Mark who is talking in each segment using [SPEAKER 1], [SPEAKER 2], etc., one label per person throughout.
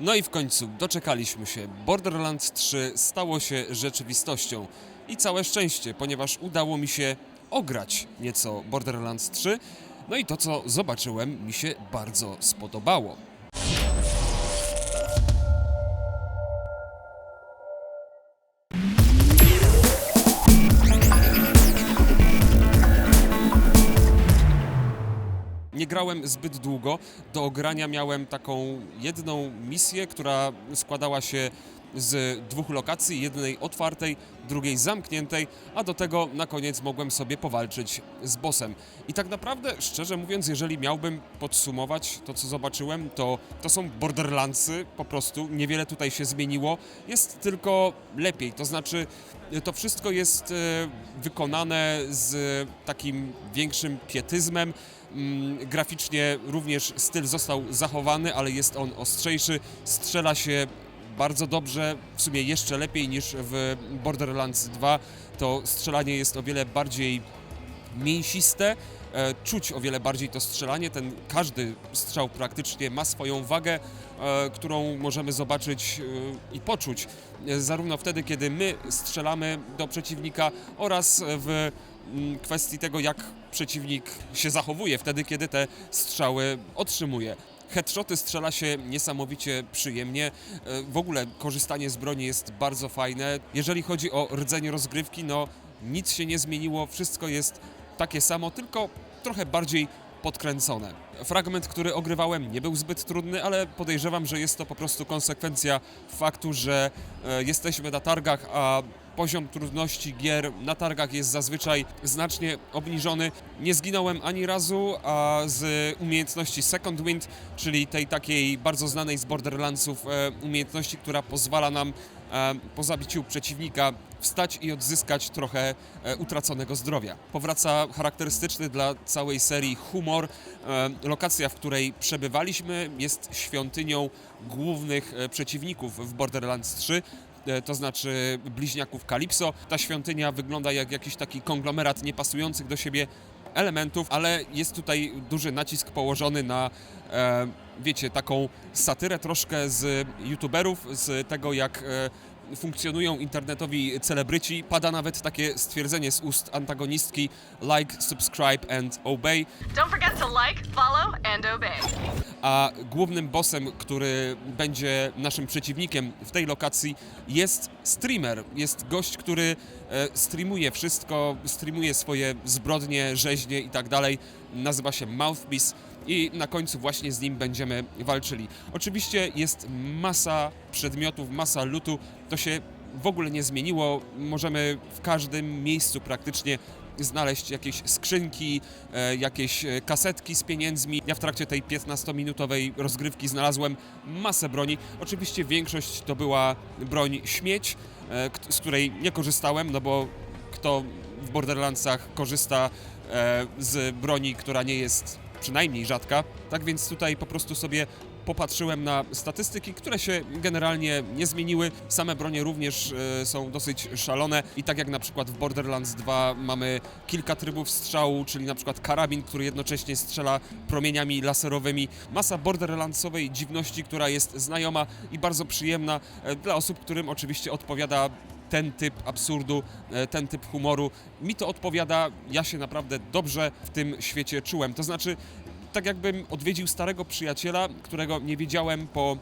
[SPEAKER 1] No i w końcu doczekaliśmy się. Borderlands 3 stało się rzeczywistością. I całe szczęście, ponieważ udało mi się ograć nieco Borderlands 3. No i to, co zobaczyłem, mi się bardzo spodobało. Nie grałem zbyt długo. Do ogrania miałem taką jedną misję, która składała się z dwóch lokacji, jednej otwartej, drugiej zamkniętej, a do tego na koniec mogłem sobie powalczyć z bossem. I tak naprawdę, szczerze mówiąc, jeżeli miałbym podsumować to, co zobaczyłem, to to są Borderlandsy, po prostu niewiele tutaj się zmieniło, jest tylko lepiej, to znaczy to wszystko jest e, wykonane z takim większym pietyzmem, Mm, Graficznie również styl został zachowany, ale jest on ostrzejszy. Strzela się bardzo dobrze, w sumie jeszcze lepiej niż w Borderlands 2. To strzelanie jest o wiele bardziej mięsiste. e, Czuć o wiele bardziej to strzelanie. Ten każdy strzał praktycznie ma swoją wagę, e, którą możemy zobaczyć e, i poczuć zarówno wtedy, kiedy my strzelamy do przeciwnika oraz w mm, kwestii tego, jak przeciwnik się zachowuje wtedy, kiedy te strzały otrzymuje. Headshoty strzela się niesamowicie przyjemnie. E, W ogóle korzystanie z broni jest bardzo fajne. Jeżeli chodzi o rdzenie rozgrywki, no nic się nie zmieniło, wszystko jest takie samo, tylko trochę bardziej podkręcone. Fragment, który ogrywałem, nie był zbyt trudny, ale podejrzewam, że jest to po prostu konsekwencja faktu, że e, jesteśmy na targach, a poziom trudności gier na targach jest zazwyczaj znacznie obniżony. Nie zginąłem ani razu, a z umiejętności Second Wind, czyli tej takiej bardzo znanej z Borderlandsów e, umiejętności, która pozwala nam e, po zabiciu przeciwnika wstać i odzyskać trochę e, utraconego zdrowia. Powraca charakterystyczny dla całej serii humor. Lokacja, w której przebywaliśmy, jest świątynią głównych przeciwników w Borderlands 3 e, to znaczy bliźniaków Calypso. Ta świątynia wygląda jak jakiś taki konglomerat niepasujących do siebie elementów, ale jest tutaj duży nacisk położony na, e, wiecie, taką satyrę troszkę z youtuberów, z tego jak e, funkcjonują internetowi celebryci. Pada nawet takie stwierdzenie z ust antagonistki like, subscribe and obey.
[SPEAKER 2] Don't forget to like, follow, and obey.
[SPEAKER 1] A głównym bossem, który będzie naszym przeciwnikiem w tej lokacji jest streamer. Jest gość, który e, streamuje wszystko, streamuje swoje zbrodnie, rzeźnie i tak dalej. Nazywa się Mouthpiece i na końcu właśnie z nim będziemy walczyli. Oczywiście jest masa przedmiotów, masa lutu. To się w ogóle nie zmieniło. Możemy w każdym miejscu praktycznie znaleźć jakieś skrzynki, e, jakieś e, kasetki z pieniędzmi. Ja w trakcie tej 15-minutowej rozgrywki znalazłem masę broni. Oczywiście większość to była broń śmieć, e, z której nie korzystałem, no bo kto w Borderlandsach korzysta z broni, która nie jest przynajmniej rzadka. Tak więc tutaj po prostu sobie popatrzyłem na statystyki, które się generalnie nie zmieniły. Same bronie również e, są dosyć szalone i tak jak na przykład w Borderlands 2 mamy kilka trybów strzału, czyli na przykład karabin, który jednocześnie strzela promieniami laserowymi. Masa borderlandsowej dziwności, która jest znajoma i bardzo przyjemna e, dla osób, którym oczywiście odpowiada ten typ absurdu, e, ten typ humoru. Mi to odpowiada, ja się naprawdę dobrze w tym świecie czułem. To znaczy, tak jakbym odwiedził starego przyjaciela, którego nie widziałem po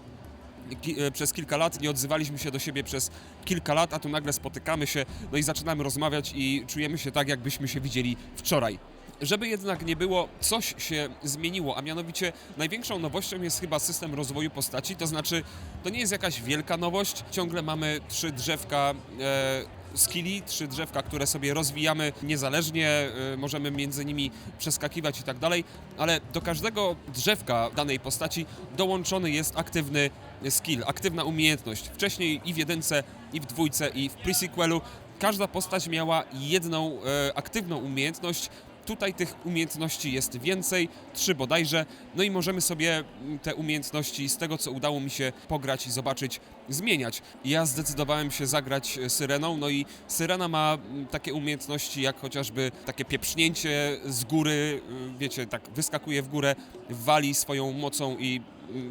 [SPEAKER 1] e, przez kilka lat, nie odzywaliśmy się do siebie przez kilka lat, a tu nagle spotykamy się, no i zaczynamy rozmawiać i czujemy się tak, jakbyśmy się widzieli wczoraj. Żeby jednak nie było, coś się zmieniło, a mianowicie największą nowością jest chyba system rozwoju postaci, to znaczy to nie jest jakaś wielka nowość, ciągle mamy trzy drzewka e, skilli, trzy drzewka, które sobie rozwijamy niezależnie, e, możemy między nimi przeskakiwać i tak dalej, ale do każdego drzewka danej postaci dołączony jest aktywny skill, aktywna umiejętność. Wcześniej i w jedynce, i w dwójce, i w pre-sequelu każda postać miała jedną e, aktywną umiejętność, Tutaj tych umiejętności jest więcej, trzy bodajże, no i możemy sobie mm, te umiejętności z tego, co udało mi się pograć i zobaczyć, zmieniać. Ja zdecydowałem się zagrać e, Syreną, no i Syrena ma mm, takie umiejętności jak chociażby takie pieprznięcie z góry, y, wiecie, tak wyskakuje w górę, wali swoją mocą i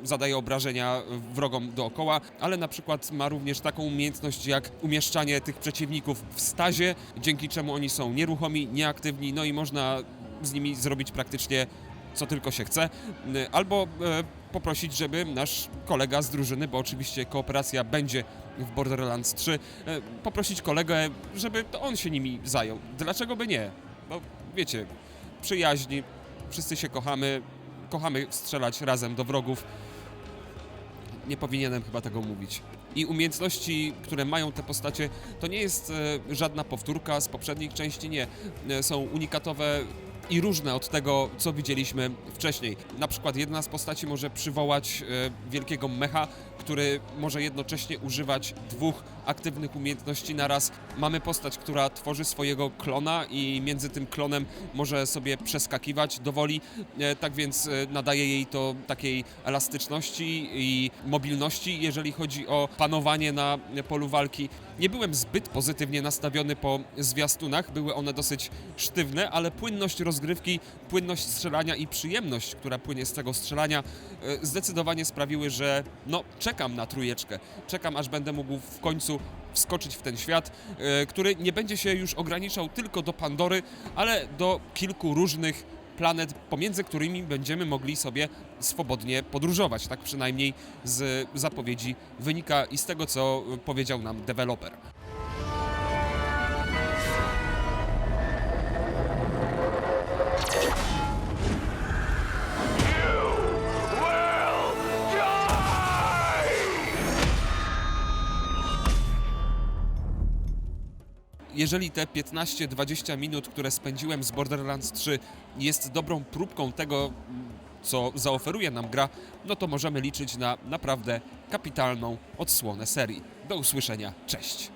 [SPEAKER 1] zadaje obrażenia wrogom dookoła, ale na przykład ma również taką umiejętność jak umieszczanie tych przeciwników w stazie, dzięki czemu oni są nieruchomi, nieaktywni, no i można z nimi zrobić praktycznie co tylko się chce, y, albo e, poprosić, żeby nasz kolega z drużyny, bo oczywiście kooperacja będzie w Borderlands 3, e, poprosić kolegę, żeby to on się nimi zajął. Dlaczego by nie? Bo wiecie, przyjaźni, wszyscy się kochamy, kochamy strzelać razem do wrogów. Nie powinienem chyba tego mówić. I umiejętności, które mają te postacie, to nie jest e, żadna powtórka z poprzednich części, nie. E, są unikatowe i różne od tego, co widzieliśmy wcześniej. Na przykład jedna z postaci może przywołać e, wielkiego mecha, który może jednocześnie używać dwóch aktywnych umiejętności na raz. Mamy postać, która tworzy swojego klona i między tym klonem może sobie przeskakiwać do woli, e, tak więc e, nadaje jej to takiej elastyczności i mobilności, jeżeli chodzi o panowanie na polu walki. Nie byłem zbyt pozytywnie nastawiony po zwiastunach, były one dosyć sztywne, ale płynność rozgrywki, płynność strzelania i przyjemność, która płynie z tego strzelania, e, zdecydowanie sprawiły, że no, czekam na trójeczkę. Czekam, aż będę mógł w końcu wskoczyć w ten świat, e, który nie będzie się już ograniczał tylko do Pandory, ale do kilku różnych planet, pomiędzy którymi będziemy mogli sobie swobodnie podróżować. Tak przynajmniej z zapowiedzi wynika i z tego, co powiedział nam deweloper. jeżeli te 15-20 minut, które spędziłem z Borderlands 3 jest dobrą próbką tego, co zaoferuje nam gra, no to możemy liczyć na naprawdę kapitalną odsłonę serii. Do usłyszenia, cześć!